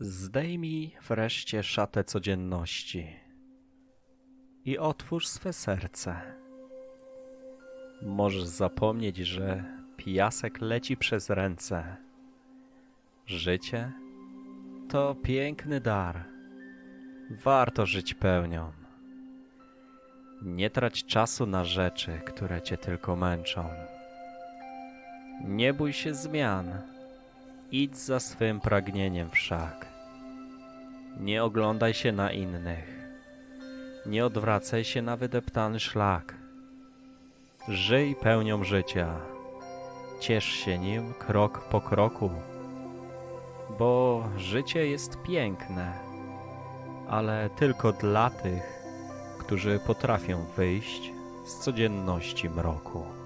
Zdejmij wreszcie szatę codzienności i otwórz swe serce. Możesz zapomnieć, że piasek leci przez ręce. Życie to piękny dar. Warto żyć pełnią. Nie trać czasu na rzeczy, które cię tylko męczą. Nie bój się zmian. Idź za swym pragnieniem wszak. Nie oglądaj się na innych. Nie odwracaj się na wydeptany szlak. Żyj pełnią życia. Ciesz się nim krok po kroku. Bo życie jest piękne, ale tylko dla tych, którzy potrafią wyjść z codzienności mroku.